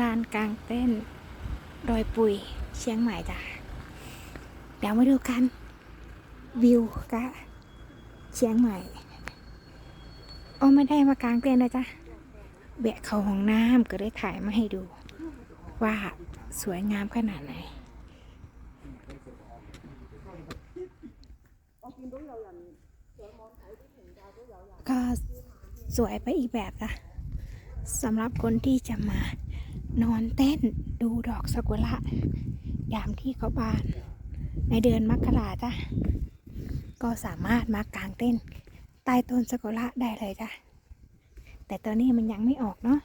ลานกลางเต้นดอยปุยเชียงใหม่จ้ะเดี๋ยวมาดูกัน วิวกะเชียงใหม่โอ้ไม่ได้มากลางเต้นนะจ๊ะแบะเขาห้องน้ำก็ได้ถ่ายมาให้ดู ว่าสวยงามขนาดไหนก็สวยไปอีกแบบนะสำหรับคนที่จะมา นอนเต้นดูดอกซากุระยามที่เขาบาน ในเดือนมกราจ้ะก็สามารถมากางเต้นใต้ต้นซากุระได้เลยจ้ะแต่ตอนนี้มันยังไม่ออกเนาะ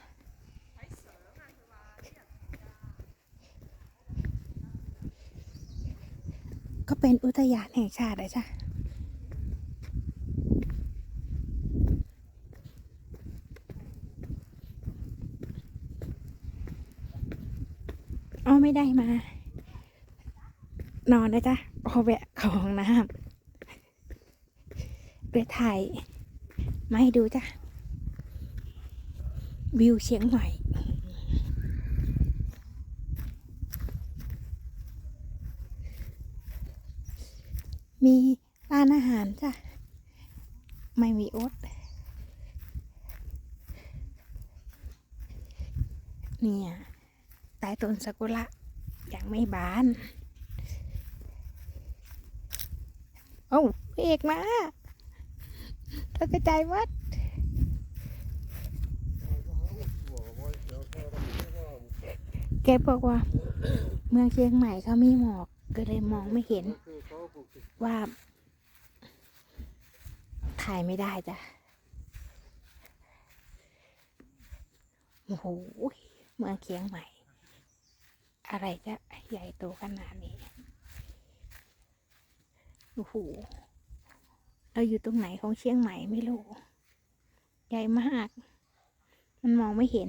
ก็เป็นอุทยานแห่งชาติเลยจ้ะ อ้อไม่ได้มา นอนนะจ๊ะพอแวะของน้ำไปถ่ายมาให้ดูจ้ะ วิวเชียงใหม่มีร้านอาหารจ้ะ ไม่มีอดเนี่ย ต้ต้นซากุระยังไม่บานโอ้าพระเอกมาตกใจวัดแกบอกว่า เมืองเชียงใหม่เขามีหมอกก็เลยมองไม่เห็น ว่าถ่ายไม่ได้จ้ะโอ้โหเมืองเชียงใหม่ อะไรจะใหญ่โตขนาดนี้ โอ้โห เราอยู่ตรงไหนของเชียงใหม่ไม่รู้ ใหญ่มาก มันมองไม่เห็น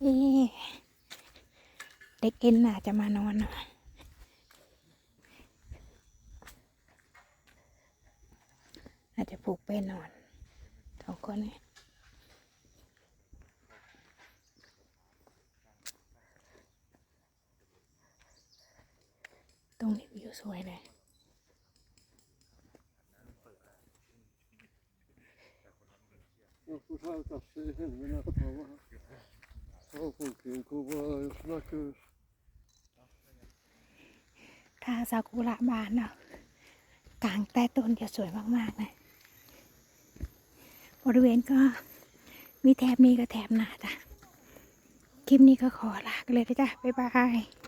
เอ๊ะเด็กเอ็นน่าจะมานอนนะอาจจะปลุกไปนอนสองคนนี่ ตรงนี้วิวสวยเลย Jag får ta ut oss i händerna på två. Ja, folken kommer snacka ถ้าซากุระบานเนาะกลางใต้ต้นจะสวยมากๆนะบริเวณก็มีแถบนี้กับแถบหนาจ้ะ คลิปนี้ก็ขอลากันเลยนะจ้ะบ๊ายบาย